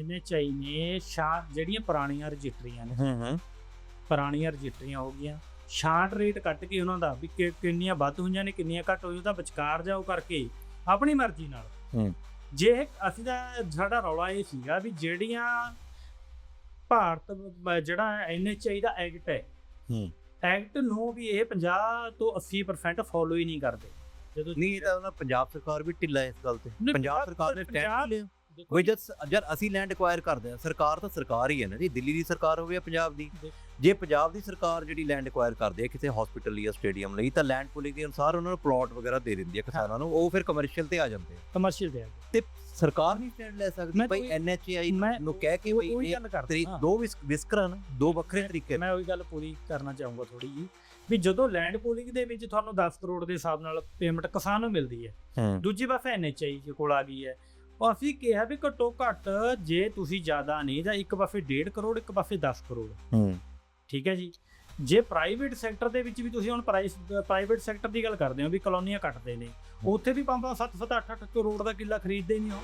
NHI ਨੇ ਸ਼ਾ ਜਿਹੜੀਆਂ ਪੁਰਾਣੀਆਂ ਰਜਿਸਟਰੀਆਂ ਨੇ ਹੂੰ ਹੂੰ। ਪੁਰਾਣੀਆਂ ਰਜਿਸਟਰੀਆਂ ਹੋ ਗਈਆਂ ਸ਼ਾਰਟ ਰੇਟ ਕੱਟ ਕੇ ਉਹਨਾਂ ਦਾ ਵੀ ਕਿੰਨੀਆਂ ਵੱਧ ਹੋਈਆਂ ਨੇ ਕਿੰਨੀਆਂ ਘੱਟ ਹੋਈਆਂ ਉਹਦਾ ਵਿਚਕਾਰ ਜਾਓ ਕਰਕੇ ਆਪਣੀ ਮਰਜ਼ੀ ਨਾਲ। ਹੂੰ। ਜੇ ਅਸੀਂ ਦਾ ਸਾਡਾ ਰੌਲਾ ਇਹ ਸੀਗਾ ਵੀ ਜਿਹੜੀਆਂ ਭਾਰਤ ਜਿਹੜਾ ਐਨਐਚਆਈ ਦਾ ਐਕਟ ਹੈ ਹੂੰ। ਐਕਟ ਨੂੰ ਵੀ ਇਹ 50 ਤੋਂ 80% ਫੋਲੋ ਹੀ ਨਹੀਂ ਕਰਦੇ। ਜਦੋਂ ਨਹੀਂ ਤਾਂ ਉਹਨਾਂ ਪੰਜਾਬ ਸਰਕਾਰ ਵੀ ਢਿੱਲਾ ਇਸ ਗੱਲ ਤੇ। ਪੰਜਾਬ ਸਰਕਾਰ ਨੇ ਸਟੈਂਡ ਲਿਆ। ਬਈ ਜਦ ਜਦ ਅਸੀਂ ਲੈਂਡ ਐਕਵਾਇਰ ਕਰਦੇ ਆ ਸਰਕਾਰ ਤਾਂ ਸਰਕਾਰ ਹੀ ਹੈ ਨਾ ਜੀ ਦਿੱਲੀ ਦੀ ਸਰਕਾਰ ਹੋਵੇ ਜਾਂ ਪੰਜਾਬ ਦੀ। ਜੇ ਪੰਜਾਬ ਦੀ ਸਰਕਾਰ ਜਿਹੜੀ ਲੈਂਡ ਐਕਵਾਇਰ ਕਰਦੀ ਹੈ ਕਿਸੇ ਹਸਪੀਟਲ ਲਈ ਜਾਂ ਸਟੇਡੀਅਮ ਲਈ ਤਾਂ ਲੈਂਡ ਪੁਲਿੰਗ ਦੇ ਅਨੁਸਾਰ ਉਹਨਾਂ ਨੂੰ ਪਲਾਟ ਵਗੈਰਾ ਦੇ ਦਿੰਦੀ ਹੈ ਕਿਸਾਨਾਂ ਨੂੰ ਉਹ ਫਿਰ ਕਮਰਸ਼ੀਅਲ ਤੇ ਆ ਜਾਂਦੇ ਆ। ਕਮਰਸ਼ੀਅਲ ਦੇ ਤੇ ਸਰਕਾਰ ਨਹੀਂ ਸਟੈਂਡ ਲੈ ਸਕਦੀ ਭਾਈ ਮੈਂ ਨੂੰ ਕਹਿ ਕੇ ਉਹੀ ਇਹ ਗੱਲ ਕਰਦਾ ਤਰੀ। ਦੋ ਵਿਸ- ਵਿਸਕਰਾਂ ਦੋ ਵੱਖਰੇ ਤਰੀਕੇ ਮੈਂ ਉਹੀ ਗੱਲ ਪੂਰੀ ਕਰਨਾ ਚਾਹੂੰਗਾ ਥੋੜੀ ਜੀ ਵੀ ਜਦੋਂ ਲੈਂਡ ਪੂਲਿੰਗ ਦੇ ਵਿੱਚ ਤੁਹਾਨੂੰ 10 ਕਰੋੜ ਦੇ ਹਿਸਾਬ ਨਾਲ ਪੇਮੈਂਟ ਕਿਸਾਨ ਨੂੰ ਮਿਲਦੀ ਹੈ। ਦੂਜੀ ਪਾਸੇ ਐਨਐਚਆਈ ਕੋਲ ਆ ਗਈ ਹੈ। ਉਹ ਅਸੀਂ ਕਿਹਾ ਵੀ ਘੱਟੋ ਘੱਟ ਜੇ ਤੁਸੀਂ ਜ਼ਿਆਦਾ ਨਹੀਂ ਜਾਂ ਇੱਕ ਪਾਸੇ 1.5 ਕਰੋੜ ਇੱਕ ਪਾਸੇ 10 ਕਰੋੜ। ਹੂੰ। ਠੀਕ ਹੈ ਜੀ? ਜੇ ਪ੍ਰਾਈਵੇਟ ਸੈਕਟਰ ਦੇ ਵਿੱਚ ਵੀ ਤੁਸੀਂ ਹੁਣ ਪ੍ਰਾਈਸ ਪ੍ਰਾਈਵੇਟ ਸੈਕਟਰ ਦੀ ਗੱਲ ਕਰਦੇ ਹੋ ਵੀ ਕਲੋਨੀਆਂ ਕੱਟਦੇ ਨੇ ਉੱਥੇ ਵੀ 5 7 7 8 8 ਕਰੋੜ ਦਾ ਕਿੱਲਾ ਖਰੀਦਦੇ ਨਹੀਂ ਹੋ